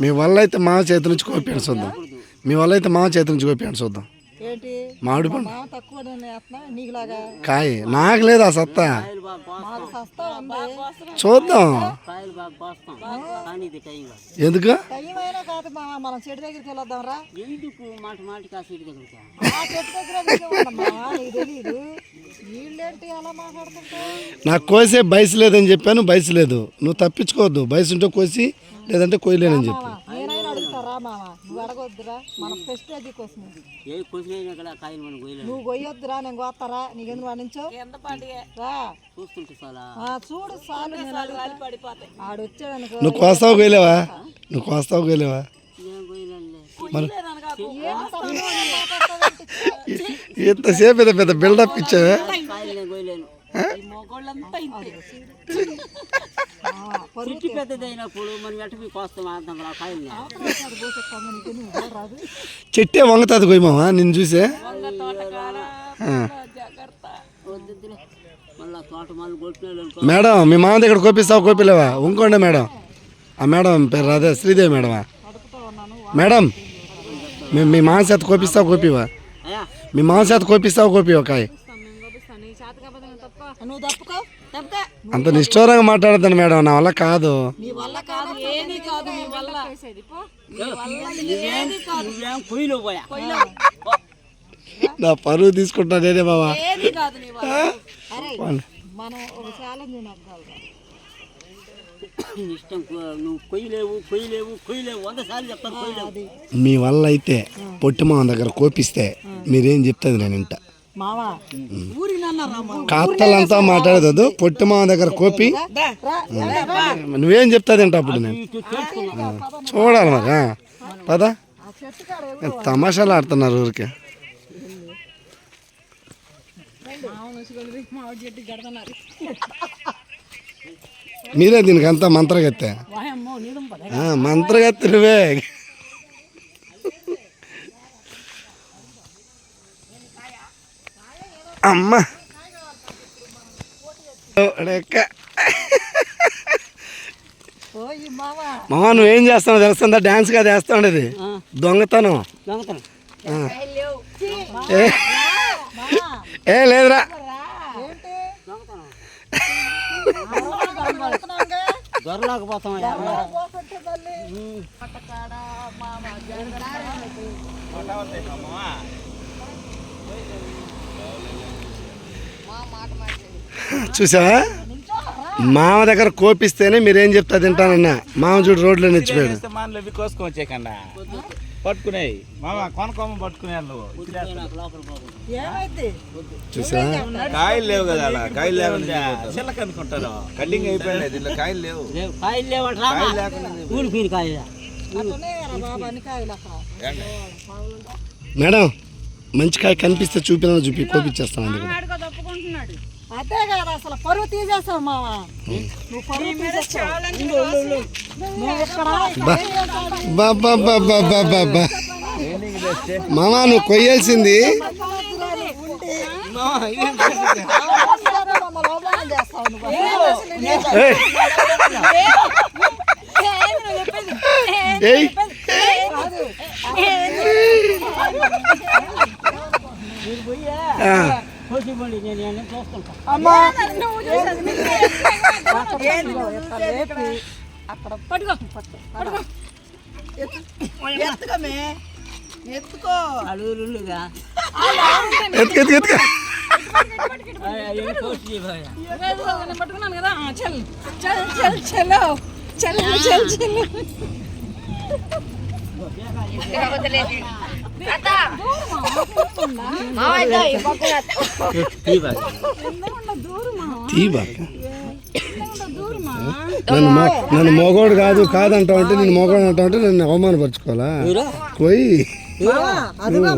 మీ వల్ల అయితే మామ చేతి నుంచి కోపియండి చూద్దాం. మీ వల్ల అయితే మామ చేతి నుంచి కోపియండి చూద్దాం. ఏంటి? మామిడి పండు మా కాయ నాకు లేదు ఆ సత్తా. చూద్దాం. ఎందుకు? మనం చెట్టు దగ్గరికి వెళ్ళొద్దాం రా. ఎందుకు మాట మాటికి ఆ సీటు దగ్గరికి? ఆ చెట్టు దగ్గర నిలబడమ్మా, నీకు తెలీదు. వీళ్ళేంటి అలా నాకు కోసే బయసు లేదని చెప్పాను బయసు లేదు. నువ్వు తప్పించుకోవద్దు. బయసు ఉంటే కోసి లేదంటే కోయలేనని చెప్పు. నేనైనా అడుగుతారా మామ నువ్వు అడగొద్దురా మన ప్రెస్టేజ్ కోసం ఇది. ఏ క్వశ్చన్ కదా కాయలు మనం పోయలేము నువ్వు కొయ్యొద్దురా నేను కోస్తారా నీకెందుకు వాడించు రా. చూస్తుంటే చాలా. ఆ, చూడు చాలు నేను అడుగుతా. ఆడొచ్చాడు అనుకో నువ్వు కోస్తావు కోయలేవా నువ్వు కోస్తావు పోయలేనులే మరి? ఎంతసేపు పెద్ద పెద్ద బిల్డప్ ఇచ్చావే? చెట్టు మనం వంగతాది కోయమావా నిన్ను చూసే? మేడం మీ మామ దగ్గర కోపిస్తావు కోపిలేవా? ఇంకోండి మేడం. మేడం పేరు రాదే శ్రీదేవి మేడమా? మేడం మీ మీ మామ చేత కోపిస్తావు కోపివా? మీ మామ చేత కోపిస్తావు కోపివా కాయ? అంత నిష్ఠూరంగా మాట్లాడద్దండి మేడం నా వల్ల కాదు. నీ వల్ల కాదు ఏది కాదు నీ వల్ల. నువ్వేం నువ్వేం పొయ్యిలో పోయా? నా పరువు తీసుకుంటా నేనే బాబా ఏది కాదు నీ వల్ల. అరే మనం ఒక ఛాలెంజ్ నాకు కావాలి నీ ఇష్టం నువ్వు కొయ్యలేవు కొయ్యలేవు కొయ్యలేవు వంద సార్లు చెప్తాను కొయ్యలేవు. మీ వల్ల అయితే పొట్టి మామ దగ్గర కోపిస్తే మీరేం చెప్తుంది నేను ఇంట కాత్తలంతా మాట్లాడదు పొట్టి మామ దగ్గర కోపి. నువ్వేం చెప్తాది ఏంట అప్పుడు నేను? చూడాలి మరి పద. ఆ చెట్టు కాడ తమాషాలు ఆడుతున్నారు ఊరికే. దీనికి అంతా మంత్రగత్తె? ఆ, మంత్రగత్తె నువ్వే అమ్మ. లెక్క పోయి మావా మామ నువ్వేం చేస్తావు తెలుస్తుందా? డాన్స్ కాదు వేస్తా ఉండేది దొంగతనం. ఏ లేదురా ఏంటి దొంగతనం వెళ్తున్నాంగా దొరలేకపోతాం మామ చూసావా? మామ దగ్గర కోపిస్తేనే మీరేం చెప్తా తింటానన్నా. మామ చూడు రోడ్లో నిచ్చిపోయాడు కోసుకొని వచ్చేయకుండా. పట్టుకునేవి మామ కొనకొమ్మ పట్టుకునేయాలి నువ్వు. కాయలు లేవు కదా అలా కాయలు లేకుండా చిల్లక అనుకుంటారు? కటింగ్ అయిపోయింది దీంట్లో కాయలు లేవు. లేవు కాయలు పీని కాయలు కాయలు. మేడం మంచి కాయ కనిపిస్తే చూపినా చూపి కోపిచ్చేస్తాను అందుకని. అదే కదా అసలు పరువు నువ్వు నువ్వు ఇక్కడ బాబా బా మామ నువ్వు కొయ్యాల్సింది. ఏయ్, కోసిపోండి నేను నేను చూస్తుంటా? అక్కడ పట్టుకో. పట్టుకో. ఎత్తుకోమే. ఎత్తుకో. అడుగులుగా ఎత్తుకు ఎత్తుకు ఎత్తుకు. కోసి చేయబోయా? పట్టుకున్నాను కదా. చల్. చల్ చల్ చలో చల్ చల్ చల్ బాక నన్ను నన్ను మొగోడు కాదు కాదంటావు అంటే నేను మొగోడు అంటావు అంటే నన్ను అవమానపరచుకోవాలా? పోయి. అదిగో